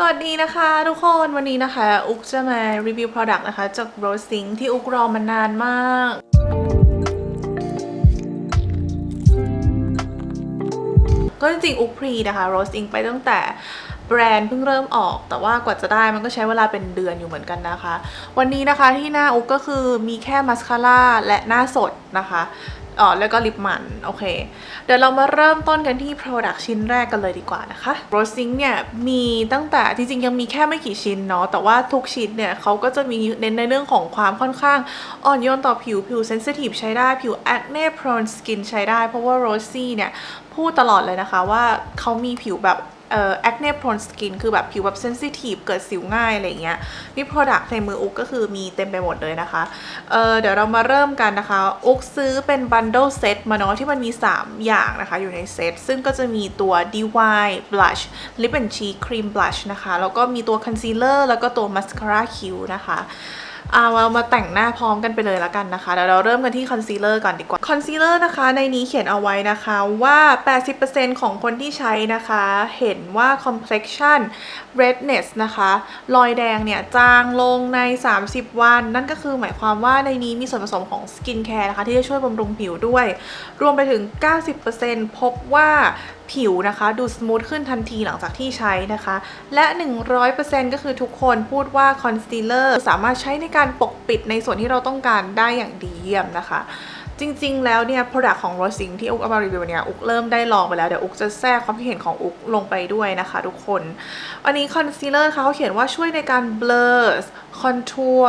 สวัสดีนะคะทุกคนวันนี้นะคะ อุกจะมารีวิว Product นะคะ จาก Rose Sing ที่อุกรอมานานมากก็จริงๆอุกพรีนะคะ Rose Ink ไปตั้งแต่แบรนด์เพิ่งเริ่มออก แต่ว่ากว่าจะได้มันก็ใช้เวลาเป็นเดือนอยู่เหมือนกันนะคะ วันนี้นะคะที่หน้าอุกก็คือมีแค่มัสคาร่าและหน้าสดนะคะ อ๋อแล้วก็ลิปมัน โอเค เดี๋ยวเรามาเริ่มต้นกันที่ Product ชิ้นแรกกันเลยดีกว่านะคะ Rose Ink เนี่ยมีตั้งแต่จริงๆ ยังมีแค่ไม่กี่ชิ้นเนาะแต่ว่าทุกชิ้นเนี่ยเขาก็จะมีเน้นในเรื่องของความค่อนข้างอ่อนโยนต่อผิวผิวเซนซิทีฟใช้ได้ผิว acne prone skin ใช้ได้เพราะว่า Rosy เนี่ยพูดตลอดเลยนะคะว่าเขามีผิวแบบ เอ่อ acne prone skin คือแบบผิวแบบ sensitive เกิดสิวง่ายอะไรเงี้ยนี่ product ในมืออุกก็คือมีเต็มไปหมดเลยนะคะ เอ่อเดี๋ยวเรามาเริ่มกันนะคะ อุกซื้อเป็น bundle set มาเนาะที่มันมี 3 อย่างนะคะ อยู่ในเซตซึ่งก็จะมีตัว DY blush lip and cheek cream blush นะคะ แล้วก็มีตัว concealer แล้วก็ตัว mascara คิ้วนะคะ เอาเรามาแต่งหน้าพร้อมกันไปเลยละกันนะคะเดี๋ยวเราเริ่มกันที่คอนซีลเลอร์ก่อนดีกว่าคอนซีลเลอร์นะคะ ในนี้เขียนเอาไว้นะคะว่า 80%ของคนที่ใช้นะคะ เห็นว่า complexion redness นะคะ รอยแดงเนี่ยจางลงใน 30 วัน นั่นก็คือหมายความว่าในนี้มีส่วนผสมของสกินแคร์นะคะ ที่จะช่วยบำรุงผิวด้วย รวมไปถึง 90%พบว่า ผิวนะคะ ดูสมูทขึ้นทันทีหลังจากที่ใช้นะคะ และ 100%ก็คือทุกคนพูดว่าคอนซีลเลอร์สามารถใช้ในการปกปิดในส่วนที่เราต้องการได้อย่างดีเยี่ยมนะคะจริงๆ แล้วเนี่ย Product ของ Rose Ink ที่อุกเอามารีวิวเนี่ย อุกเริ่มได้ลองไปแล้ว เดี๋ยวอุกจะแทรกความคิดเห็นของอุกลงไปด้วยนะคะทุกคน อันนี้คอนซีลเลอร์เขาเขียนว่าช่วยในการ blur contour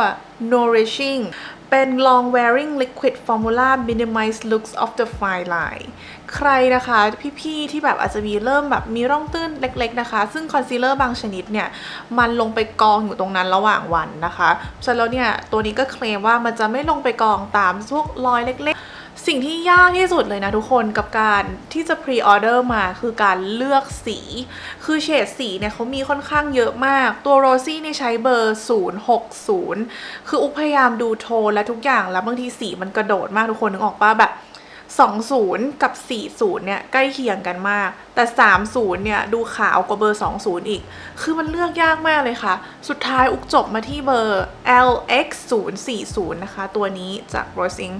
nourishing เป็น long wearing liquid formula minimize looks of the fine line ใครนะคะ พี่ๆ ที่แบบอาจจะมีเริ่มแบบมีร่องตื้นเล็กๆนะคะ ซึ่งคอนซีลเลอร์บางชนิดเนี่ย มันลงไปกองอยู่ตรงนั้นระหว่างวันนะคะฉะนั้นแล้วเนี่ย ตัวนี้ก็เคลมว่ามันจะไม่ลงไปกองตามพวกรอยเล็กๆ สิ่งที่ยากที่สุดเลยนะทุกคนกับการที่จะพรีออเดอร์มาคือการเลือกสี คือเฉดสีเนี่ยเขามีค่อนข้างเยอะมาก ตัวโรซี่นี่ใช้เบอร์ 060 คืออุกพยายามดูโทนและทุกอย่างแล้วบางทีสีมันกระโดดมากทุกคนนึกออกปะแบบ 20 กับ 40 เนี่ยใกล้เคียงกันมาก แต่ 30 เนี่ยดูขาวกว่าเบอร์ 20 อีก คือมันเลือกยากมากเลยค่ะ สุดท้ายอุกจบมาที่เบอร์ LX040 นะคะ ตัวนี้จาก Rosing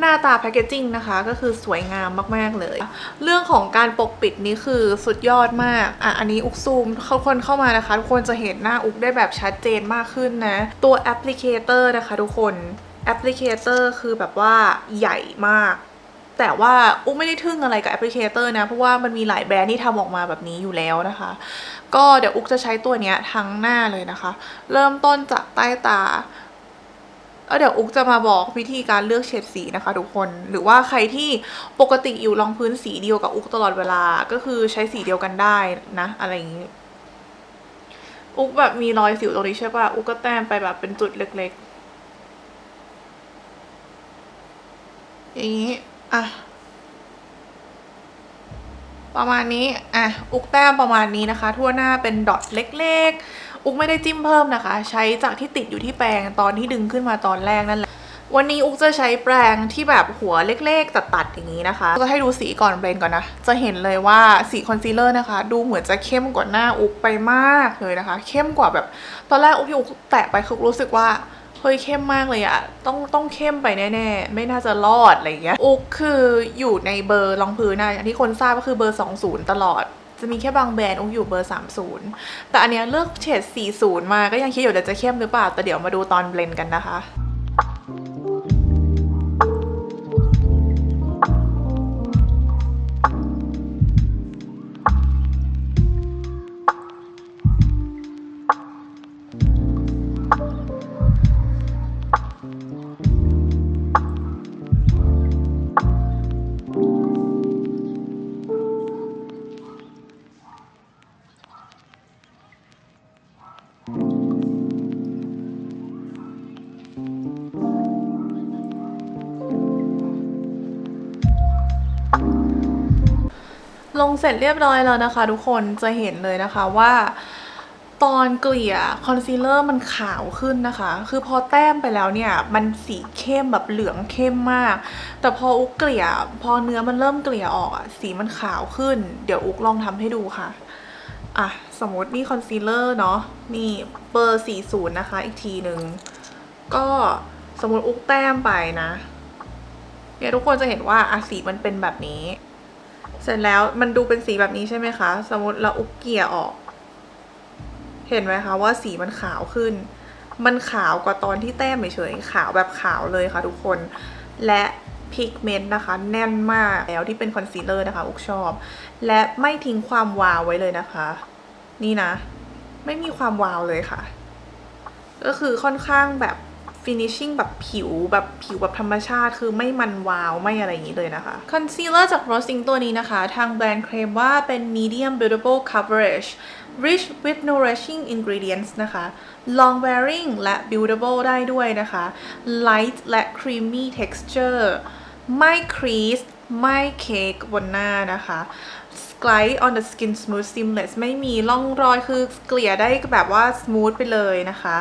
หน้าตาแพคเกจจิ้งนะคะก็คือสวยงามมากๆเลย เรื่องของการปกปิดนี่คือสุดยอดมากอะอันนี้อุกซูมเขาคนเข้ามานะคะทุกคนจะเห็นหน้าอุกได้แบบชัดเจนมากขึ้นนะ ตัวแอปพลิเคเตอร์นะคะทุกคนแอปพลิเคเตอร์คือแบบว่าใหญ่มากแต่ว่าอุ๊กไม่ได้ทึ่งอะไรกับแอปพลิเคเตอร์นะ เพราะว่ามันมีหลายแบรนด์ที่ทำออกมาแบบนี้อยู่แล้วนะคะ ก็เดี๋ยวอุ๊กจะใช้ตัวเนี้ยทั้งหน้าเลยนะคะ เริ่มต้นจากใต้ตาแล้ว เดี๋ยวอุ๊กจะมาบอกวิธีการเลือกเฉดสีนะคะทุกคน หรือว่าใครที่ปกติอยู่รองพื้นสีเดียวกับอุ๊กตลอดเวลา ก็คือใช้สีเดียวกันได้นะ อะไรอย่างนี้ อุ๊กแบบมีรอยสิวตรงนี้ใช่ปะอุ๊กก็แต้มไปแบบเป็นจุดเล็กๆ อย่างนี้ อะ ประมาณนี้ อะ อุกแต้มประมาณนี้นะคะ ทั่วหน้าเป็นดอทเล็กๆ อุกไม่ได้จิ้มเพิ่มนะคะ ใช้จากที่ติดอยู่ที่แปรงตอนที่ดึงขึ้นมาตอนแรกนั่นแหละวันนี้อุกจะใช้แปรงที่แบบหัวเล็กๆตัดๆอย่างนี้นะคะ จะให้ดูสีก่อนเบลนก่อนนะ จะเห็นเลยว่าสีคอนซีลเลอร์นะคะ ดูเหมือนจะเข้มกว่าหน้าอุกไปมากเลยนะคะ เข้มกว่าแบบ ตอนแรกอุกที่อุกแตะไปคือรู้สึกว่าเฮ้ยเข้มมากเลยอะต้องต้องเข้มไปแน่ๆ ไม่น่าจะรอดอะไรอย่างเงี้ย อุกคืออยู่ในเบอร์รองพื้นนะอย่างที่คนทราบก็คือเบอร์ 20 ตลอด จะมีแค่บางแบรนด์อุกอยู่เบอร์ 30 แต่อันเนี้ยเลือกเฉด40 มาก็ยังคิดอยู่เดี๋ยวจะเข้มหรือเปล่า แต่เดี๋ยวมาดูตอนเบลนด์กันนะคะ เสร็จเรียบร้อยแล้วนะคะ ทุกคนจะเห็นเลยนะคะว่าตอนเกลี่ยคอนซีลเลอร์มันขาวขึ้นนะคะ คือพอแต้มไปแล้วเนี่ย มันสีเข้มแบบเหลืองเข้มมาก แต่พออุกเกลี่ย พอเนื้อมันเริ่มเกลี่ยออกอะสีมันขาวขึ้น เดี๋ยวอุกลองทำให้ดูค่ะ อะ สมมตินี่คอนซีลเลอร์เนาะ นี่เบอร์ 40 นะคะ อีกทีหนึ่ง ก็สมมติอุกแต้มไปนะ เนี่ยทุกคนจะเห็นว่าอะสีมันเป็นแบบนี้ เสร็จแล้วมันดูเป็นสีแบบนี้ใช่ไหมคะ สมมติเราอุกเกียร์ออก เห็นไหมคะว่าสีมันขาวขึ้น มันขาวกว่าตอนที่แต้มเฉยๆขาวแบบขาวเลยค่ะทุกคน และพิกเมนต์นะคะ แน่นมากแล้วที่เป็นคอนซีลเลอร์นะคะ อุกชอบ และไม่ทิ้งความวาวไว้เลยนะคะ นี่นะ ไม่มีความวาวเลยค่ะ ก็คือค่อนข้างแบบ ฟินิชชิ่งแบบผิวแบบผิวแบบธรรมชาติ คือไม่มันวาวไม่อะไรอย่างนี้เลยนะคะ คอนซีลเลอร์จาก Rosing ตัวนี้นะคะ ทางแบรนด์เคลมว่าเป็น medium buildable coverage rich with nourishing ingredients นะคะ long wearing และ buildable ได้ด้วยนะคะ light และ creamy texture ไม่ crease ไม่เค้กบนหน้านะคะ glide on the skin smooth seamless ไม่มีร่องรอยคือเกลี่ยได้แบบว่า smooth ไปเลยนะคะ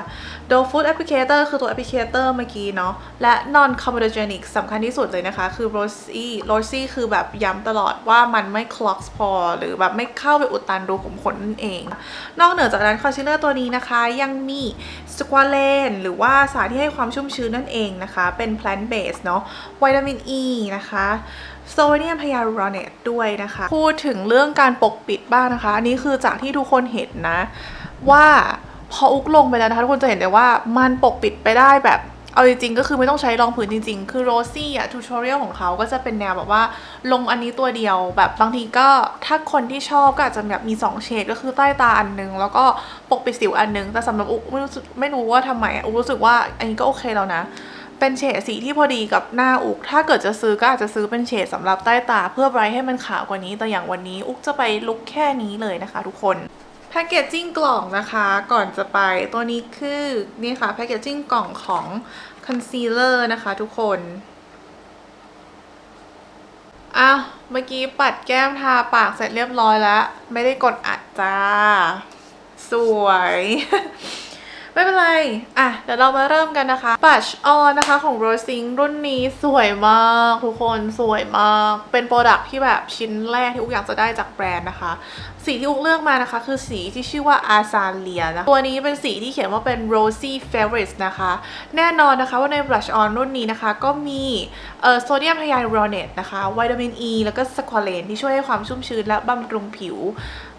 do food applicator คือตัว applicator เมื่อกี้เนาะ และ non comedogenic สำคัญที่สุดเลยนะคะ คือ rosy rosy คือแบบย้ำตลอดว่ามันไม่ clogs pore หรือแบบไม่เข้าไปอุดตันรูขุมขนนั่นเอง นอกเหนือจากนั้น concealer ตัวนี้นะคะ ยังมี squalane หรือว่าสารที่ให้ความชุ่มชื้นนั่นเองนะคะ เป็น plant based เนาะวิตามิน E นะคะ โซเดียมไฮยาลูรอเนตด้วยนะคะ พูดถึงเรื่องการปกปิดบ้างนะคะ อันนี้คือจากที่ทุกคนเห็นนะ ว่าพออุกลงไปแล้วนะคะทุกคนจะเห็นได้ว่ามันปกปิดไปได้แบบเอาจริงๆก็คือไม่ต้องใช้รองพื้นจริงๆ คือโรซี่อะทูตอเรียลของเขาก็จะเป็นแนวแบบว่าลงอันนี้ตัวเดียว แบบบางทีก็ถ้าคนที่ชอบก็อาจจะแบบมี 2 เฉดก็คือใต้ตาอันนึง แล้วก็ปกปิดสิวอันนึง แต่สำหรับอุกไม่รู้สึกไม่รู้ว่าทำไมอุกรู้สึกว่าอันนี้ก็โอเคแล้วนะ เป็นเฉดสีที่พอดีกับหน้าอุก ถ้าเกิดจะซื้อก็อาจจะซื้อเป็นเฉดสำหรับใต้ตา เพื่อไบรท์ให้มันขาวกว่านี้ แต่อย่างวันนี้อุกจะไปลุกแค่นี้เลยนะคะ ทุกคนแพคเกจจิ้งกล่องนะคะ ก่อนจะไปตัวนี้คือนี่ค่ะแพคเกจจิ้งกล่องของคอนซีลเลอร์นะคะ ทุกคนอ้าวเมื่อกี้ปัดแก้มทาปากเสร็จเรียบร้อยแล้ว ไม่ได้กดอัดจ้า สวย ไม่เป็นไร อะ เดี๋ยวเรามาเริ่มกันนะคะบัชออนนะคะของ Rosing รุ่นนี้สวยมากทุกคนสวยมาก เป็นโปรดักที่แบบชิ้นแรกที่อุกอยากจะได้จากแบรนด์นะคะ สีที่อุกเลือกมานะคะ คือสีที่ชื่อว่าอาซาเลียนะตัวนี้เป็นสีที่เขียนว่าเป็น Rosy Favorites นะคะ แน่นอนนะคะว่าใน Blush On รุ่นนี้นะคะ ก็มีโซเดียมไฮยาลูรอเนตนะคะวิตามิน E แล้วก็สควอเลนที่ช่วยให้ความชุ่มชื้นและบำรุงผิว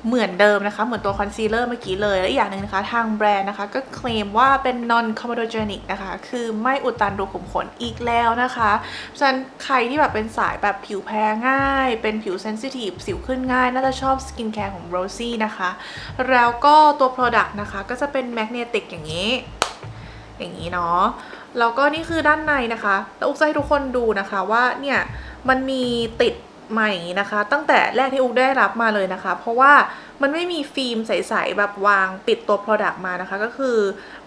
เหมือนเดิมนะคะ เหมือนตัวคอนซีลเลอร์เมื่อกี้เลย และอีกอย่างหนึ่งนะคะ ทางแบรนด์นะคะ ก็เคลมว่าเป็น non comedogenic นะคะ คือไม่อุดตันรูขุมขนอีกแล้วนะคะฉะนั้นใครที่แบบเป็นสายแบบผิวแพ้ง่าย เป็นผิวเซนซิทีฟสิวขึ้นง่าย น่าจะชอบสกินแคร์ของ Rosy นะคะ แล้วก็ตัว Product นะคะก็จะเป็นแมกเนติกอย่างนี้ อย่างนี้เนาะแล้วก็นี่คือด้านในนะคะ แล้วอุกจะให้ทุกคนดูนะคะว่าเนี่ยมันมีติดใหม่นะคะ ตั้งแต่แรกที่อุกได้รับมาเลยนะคะ เพราะว่า มันไม่มีฟิล์มใสๆแบบวางปิดตัว Product มานะคะ ก็คือ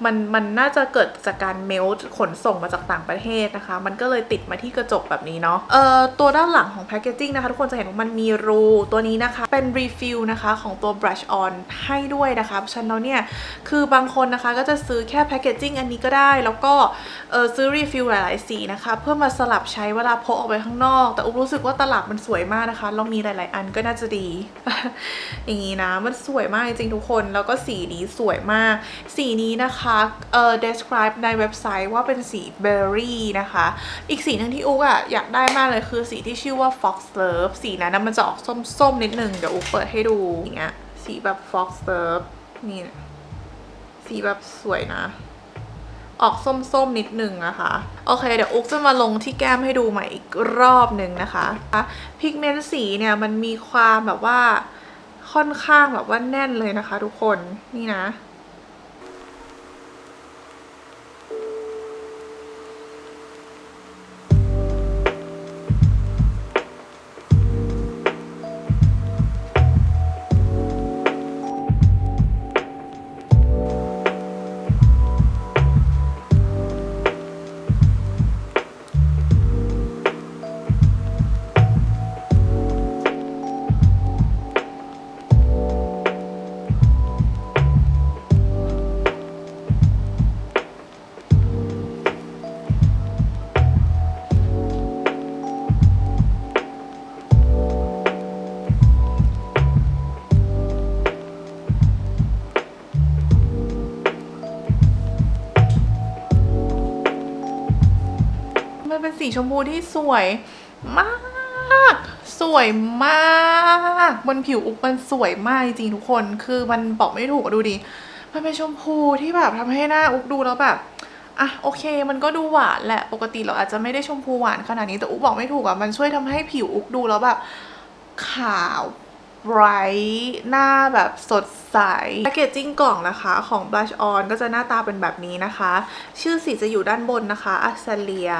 มันมันน่าจะเกิดจากการเมลขนส่งมาจากต่างประเทศนะคะ มันก็เลยติดมาที่กระจกแบบนี้เนาะเอ่อตัวด้านหลังของแพคเกจิ้งนะคะ ทุกคนจะเห็นว่ามันมีรูตัวนี้นะคะ เป็นรีฟิลนะคะของตัว brush on ให้ด้วยนะคะเพราะฉะนั้นแล้วเนี่ยคือบางคนนะคะก็จะซื้อแค่แพคเกจิ้งอันนี้ก็ได้ แล้วก็เออซื้อรีฟิลหลายๆสีนะคะ เพื่อมาสลับใช้เวลาพกออกไปข้างนอก แต่อุกรู้สึกว่าตลับมันสวยมากนะคะลองมีหลาย ๆ อันก็น่าจะดี อย่างนี้นะมันสวยมากจริงทุกคนแล้วก็สีนี้สวยมาก สีนี้นะคะเอ่อ describe ในเว็บไซต์ว่าเป็นสี berry นะคะ อีกสีหนึ่งที่อุกอะอยากได้มากเลยคือสีที่ชื่อว่า fox love สีนั้นนะมันจะออกส้มๆนิดนึงเดี๋ยวอุกเปิดให้ดูอย่างเงี้ยสีแบบ fox love นี่สีแบบสวยนะออกส้มๆนิดนึงนะคะ โอเค เดี๋ยวอุกจะมาลงที่แก้มให้ดูใหม่อีกรอบหนึ่งนะคะ พิกเมนต์สีเนี่ยมันมีความแบบว่า ค่อนข้างแบบว่าแน่นเลยนะคะ ทุกคนนี่นะ ชมพูที่สวยมาก สวยมากบนผิวอุกมันสวยมากจริงทุกคนคือมันบอกไม่ถูกอะดูดิมันเป็นชมพูที่แบบทำให้หน้าอุกดูแล้วแบบอะโอเค มันก็ดูหวานแหละปกติเราอาจจะไม่ได้ชมพูหวานขนาดนี้แต่อุกบอกไม่ถูกอะมันช่วยทำให้ผิวอุกดูแล้วแบบขาวไบรท์หน้าแบบสดใสแพคเกจจิ้งกล่องนะคะของ Blush On ก็จะหน้าตาเป็นแบบนี้นะคะ ชื่อสีจะอยู่ด้านบนนะคะ a z a l e a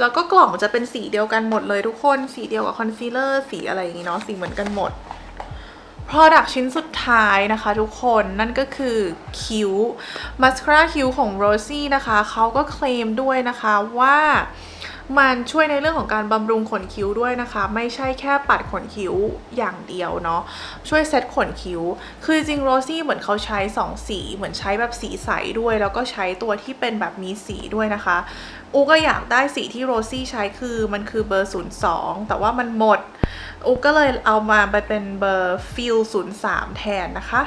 แล้วก็กล่องจะเป็นสีเดียวกันหมดเลยทุกคน สีเดียวกับคอนซีลเลอร์สีอะไรอย่างงี้เนาะสีเหมือนกันหมด Product ชิ้นสุดท้ายนะคะทุกคนนั่นก็คือคิ้ว มาสคาร่าคิ้วของ Rosie นะคะเขาก็เคลมด้วยนะคะว่า มันช่วยในเรื่องของการบำรุงขนคิ้วด้วยนะคะ ไม่ใช่แค่ปัดขนคิ้วอย่างเดียวเนาะช่วยเซตขนคิ้ว คือจริง Rosie เหมือนเขาใช้ 2 สีเหมือนใช้แบบสีใสด้วย แล้วก็ใช้ตัวที่เป็นแบบมีสีด้วยนะคะอูก็อยากได้สีที่โรซี่ใช้คือมันคือเบอร์ 02 แต่ว่ามันหมดอูก็เลยเอามาไปเป็นเบอร์ฟิล03 แทนนะคะ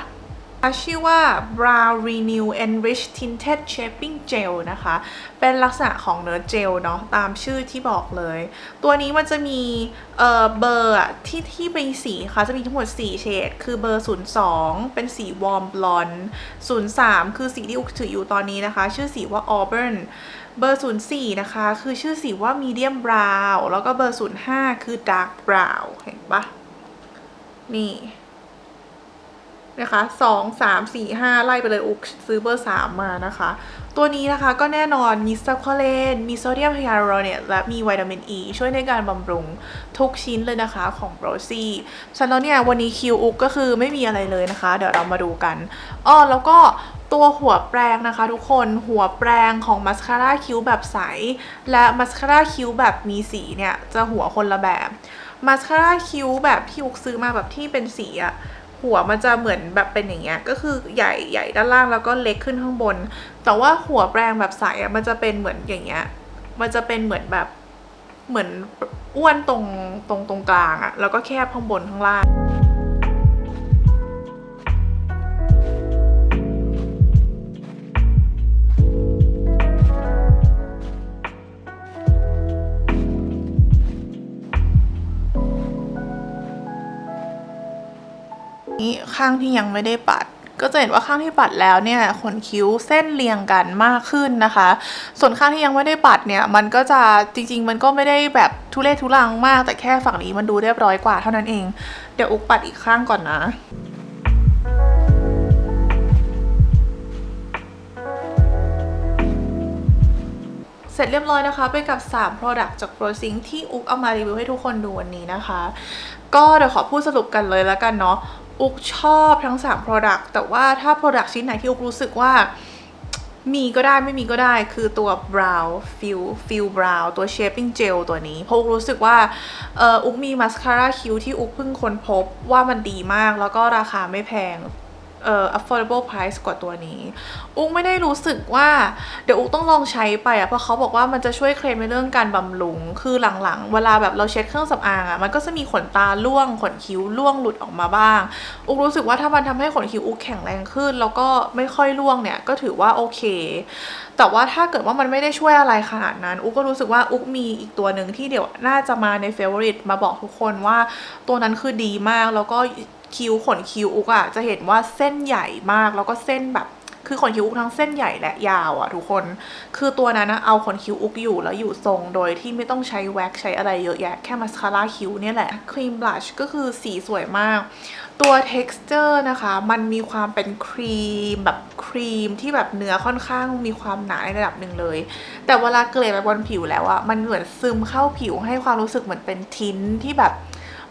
ชื่อว่า Brow Renew Enrich Tinted Shaping Gel นะคะ เป็นลักษณะของเนื้อเจลเนาะตามชื่อที่บอกเลย ตัวนี้มันจะมีเอ่อเบอร์ที่ที่เป็นสีค่ะจะมีทั้งหมด 4 เฉดคือเบอร์ 02 เป็นสีวอร์มบลอนด์03 คือสีที่อุกถืออยู่ตอนนี้นะคะ ชื่อสีว่า Auburn เบอร์ 04 นะคะ คือชื่อสีว่า medium brown แล้วก็เบอร์ 05 คือ dark brown เห็นปะนี่ นะคะสองสามสี่ห้าไล่ไปเลยอุกซื้อเบอร์สามมานะคะ ตัวนี้นะคะก็แน่นอนมีซัคโคเลนมีโซเดียมไฮยาลูรเนตและมีวิตามินอ e ีช่วยในการบำรุงทุกชิ้นเลยนะคะของโรซี่ฉันแล้วเนี่ยวันนี้คิวอุกก็คือไม่มีอะไรเลยนะคะ เดี๋ยวเรามาดูกันอ้อแล้วก็ตัวหัวแปรงนะคะทุกคนหัวแปรงของมัสคาร่าคิ้วแบบใส และมัสคาร่าคิ้วแบบมีสีเนี่ย จะหัวคนละแบบมัสคาร่าคิ้วแบบที่อุกซื้อมาแบบที่เป็นสีอะ หัวมันจะเหมือนแบบเป็นอย่างเงี้ยก็คือใหญ่ใหญ่ด้านล่างแล้วก็เล็กขึ้นข้างบน แต่ว่าหัวแปรงแบบใสอะมันจะเป็นเหมือนอย่างเงี้ยมันจะเป็นเหมือนแบบเหมือนอ้วนตรงตรงตรงกลางอะแล้วก็แคบข้างบนข้างล่าง ข้างที่ยังไม่ได้ปัด ก็จะเห็นว่าข้างที่ปัดแล้วเนี่ยขนคิ้วเส้นเรียงกันมากขึ้นนะคะ ส่วนข้างที่ยังไม่ได้ปัดเนี่ยมันก็จะจริง ๆ มันก็ไม่ได้แบบทุเรศทุลังมาก แต่แค่ฝั่งนี้มันดูเรียบร้อยกว่าเท่านั้นเอง เดี๋ยวอุกปัดอีกข้างก่อนนะเสร็จเรียบร้อยนะคะไปกับ 3 Product จาก p r o s i n c ที่อุกเอามารีวิวให้ทุกคนดูวันนี้นะคะ ก็เดี๋ยวขอพูดสรุปกันเลยแล้วกันเนาะ อุกชอบทั้ง 3 Product แต่ว่าถ้า Product ชิ้นไหนที่อุกรู้สึกว่ามีก็ได้ไม่มีก็ได้คือตัว brow fill fill brow ตัว shaping gel ตัวนี้เพราะอุกรู้สึกว่าเอออุกมีมาสคาร่าคิ้วที่อุกเพิ่งค้นพบว่ามันดีมากแล้วก็ราคาไม่แพง เอ่อ affordable price กว่าตัวนี้ อุกไม่ได้รู้สึกว่า เดี๋ยวอุกต้องลองใช้ไปอะเพราะเขาบอกว่ามันจะช่วยเคลมในเรื่องการบำรุง คือหลังๆ เวลาแบบเราเช็ดเครื่องสำอางอะมันก็จะมีขนตาร่วง ขนคิ้วร่วงหลุดออกมาบ้าง อุกรู้สึกว่าถ้ามันทำให้ขนคิ้วอุกแข็งแรงขึ้น แล้วก็ไม่ค่อยร่วงเนี่ยก็ถือว่าโอเค แต่ว่าถ้าเกิดว่ามันไม่ได้ช่วยอะไรขนาดนั้น อุกก็รู้สึกว่าอุกมีอีกตัวหนึ่งที่เดี๋ยวน่าจะมาใน favorite มาบอกทุกคนว่าตัวนั้นคือดีมากแล้วก็ คิ้วขนคิ้วอุกอะจะเห็นว่าเส้นใหญ่มากแล้วก็เส้นแบบคือขนคิ้วอุกทั้งเส้นใหญ่และยาวอะทุกคน คือตัวนั้นนะเอาขนคิ้วอุกอยู่แล้วอยู่ทรงโดยที่ไม่ต้องใช้แว็กใช้อะไรเยอะแยะแค่มาสคาร่าคิ้วเนี่ยแหละครีมบลัชก็คือสีสวยมาก ตัว texture นะคะ มันมีความเป็นครีมแบบครีมที่แบบเนื้อค่อนข้างมีความหนาในระดับหนึ่งเลย แต่เวลาเกลี่ยไปบนผิวแล้วอะมันเหมือนซึมเข้าผิวให้ความรู้สึกเหมือนเป็นทินที่แบบ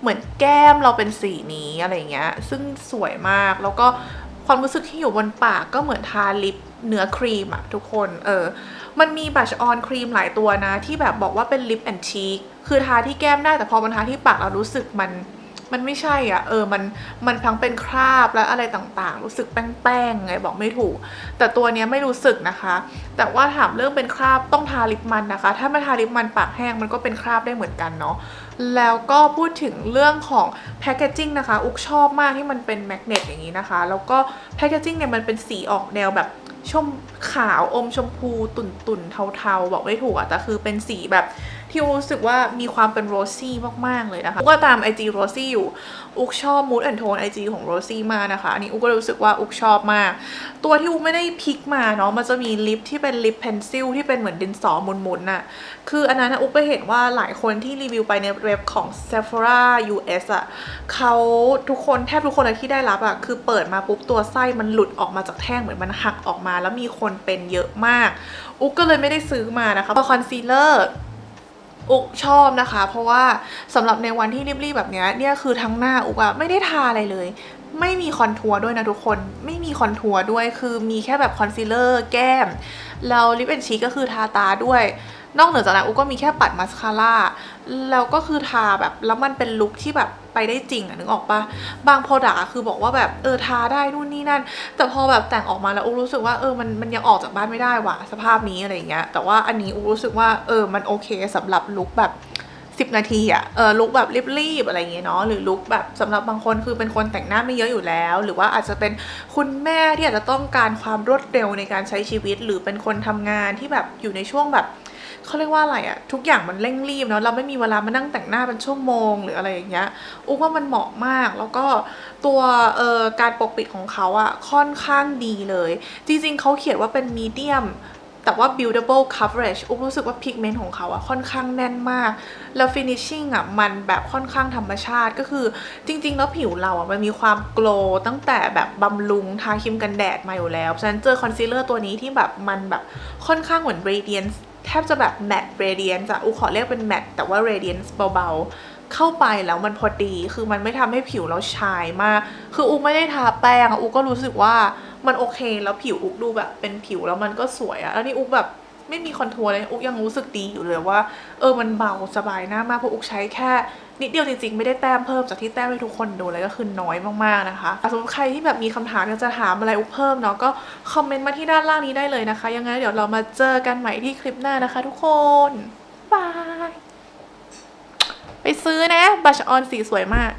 เหมือนแก้มเราเป็นสีนี้อะไรเงี้ย ซึ่งสวยมากแล้วก็ความรู้สึกที่อยู่บนปากก็เหมือนทาลิปเนื้อครีมอะทุกคนเออมันมีบัชออนครีมหลายตัวนะ ที่แบบบอกว่าเป็นลิปแอนชีคคือทาที่แก้มได้แต่พอมันทาที่ปากเรารู้สึกมัน มันไม่ใช่อะเออมันมันทั้งเป็นคราบและอะไรต่างๆ รู้สึกแป้งๆไงบอกไม่ถูก แต่ตัวเนี้ยไม่รู้สึกนะคะ แต่ว่าถามเรื่องเป็นคราบต้องทาลิปมันนะคะ ถ้าไม่ทาลิปมันปากแห้งมันก็เป็นคราบได้เหมือนกันเนาะแล้วก็พูดถึงเรื่องของแพคเกจิ้งนะคะ อุกชอบมากที่มันเป็นแมกเนตอย่างนี้นะคะ แล้วก็แพคเกจิ้งเนี่ยมันเป็นสีออกแนวแบบชมขาวอมชมพูตุ่นๆเทาๆ บอกไม่ถูกอะแต่คือเป็นสีแบบ ที่รู้สึกว่ามีความเป็นโรซี่มากๆเลยนะคะอุก็ตาม IG โรซี่อยู่ อุกชอบ mood and tone IG ของโรซี่มากนะคะอันนี้อุกก็รู้สึกว่าอุกชอบมาก ตัวที่อุกไม่ได้พิกมาเนาะมันจะมีลิปที่เป็นลิปเพนซิลที่เป็นเหมือนดินสอหมุนๆน่ะคืออันนั้นอุกไปเห็นว่าหลายคนที่รีวิวไปในเว็บของ Sephora US อะเขาทุกคนแทบทุกคนเลยที่ได้รับอะคือเปิดมาปุ๊บตัวไส้มันหลุดออกมาจากแท่งเหมือนมันหักออกมา แล้วมีคนเป็นเยอะมาก อุกก็เลยไม่ได้ซื้อมานะคะพอคอนซีลเลอร์ อุกชอบนะคะ เพราะว่าสำหรับในวันที่รีบๆแบบเนี้ยเนี่ยคือทั้งหน้าอุกอะไม่ได้ทาอะไรเลย ไม่มีคอนทัวร์ด้วยนะทุกคนไม่มีคอนทัวร์ด้วยคือมีแค่แบบคอนซีลเลอร์แก้มแล้วลิปแอนชีก็คือทาตาด้วย นอกเหนือจากนั้นอุกก็มีแค่ปัดมาสคาร่าแล้วก็คือทาแบบแล้วมันเป็นลุคที่แบบไปได้จริงอะนึกออกปะบางโปรดักต์คือบอกว่าแบบเออทาได้นู่นนี่นั่น แต่พอแบบแต่งออกมาแล้วอุกรู้สึกว่าเออมันมันยังออกจากบ้านไม่ได้ว่ะสภาพนี้อะไรเงี้ยแต่ว่าอันนี้อุกรู้สึกว่าเออมันโอเคสำหรับลุคแบบ10 นาทีอะเออลุกแบบรีบๆอะไรอย่างเงี้ยเนาะหรือลุกแบบสำหรับบางคนคือเป็นคนแต่งหน้าไม่เยอะอยู่แล้ว หรือว่าอาจจะเป็นคุณแม่ที่อาจจะต้องการความรวดเร็วในการใช้ชีวิต หรือเป็นคนทำงานที่แบบอยู่ในช่วงแบบ เขาเรียกว่าอะไรอะทุกอย่างมันเร่งรีบเนาะเราไม่มีเวลามานั่งแต่งหน้าเป็นชั่วโมง หรืออะไรอย่างเงี้ยอุกว่ามันเหมาะมากแล้วก็ตัวเอ่อการปกปิดของเขาอะค่อนข้างดีเลย จริงๆเขาเขียนว่าเป็นมีเดียมแต่ว่า buildable coverage อุ๊บรู้สึกว่า pigment ของเขาอะค่อนข้างแน่นมาก แล้ว finishing อะมันแบบค่อนข้างธรรมชาติก็คือจริง ๆ แล้วผิวเราอะมันมีความ glow ตั้งแต่แบบบำรุงทาครีมกันแดดมาอยู่แล้ว ฉะนั้นเจอคอนซีลเลอร์ตัวนี้ที่แบบมันแบบค่อนข้างเหมือน radiance แทบจะแบบแมตต์เรเดียนจะอูขอเรียกเป็นแมตต์แต่ว่าเรเดียนเบาๆ เข้าไปแล้วมันพอดี คือมันไม่ทำให้ผิวเราชายมาก คืออุ๊บไม่ได้ทาแป้งอูก็รู้สึกว่ามันโอเคแล้วผิวอุกดูแบบเป็นผิวแล้วมันก็สวยอะแล้วนี่อุกแบบไม่มีคอนทัวร์เลยอุกยังรู้สึกดีอยู่เลยว่า เออมันเบาสบายหน้ามากเพราะอุกใช้แค่ นิดเดียวจริงๆ ไม่ได้แต้มเพิ่มจากที่แต้มให้ทุกคนดูเลยก็คือน้อยมากๆนะคะสำหรับใครที่แบบมีคำถามอยากจะถามอะไรอุ๊บเพิ่มเนาะก็คอมเมนต์มาที่ด้านล่างนี้ได้เลยนะคะ ยังไงเดี๋ยวเรามาเจอกันใหม่ที่คลิปหน้านะคะ ทุกคนบายไปซื้อนะบัชออนสีสวยมาก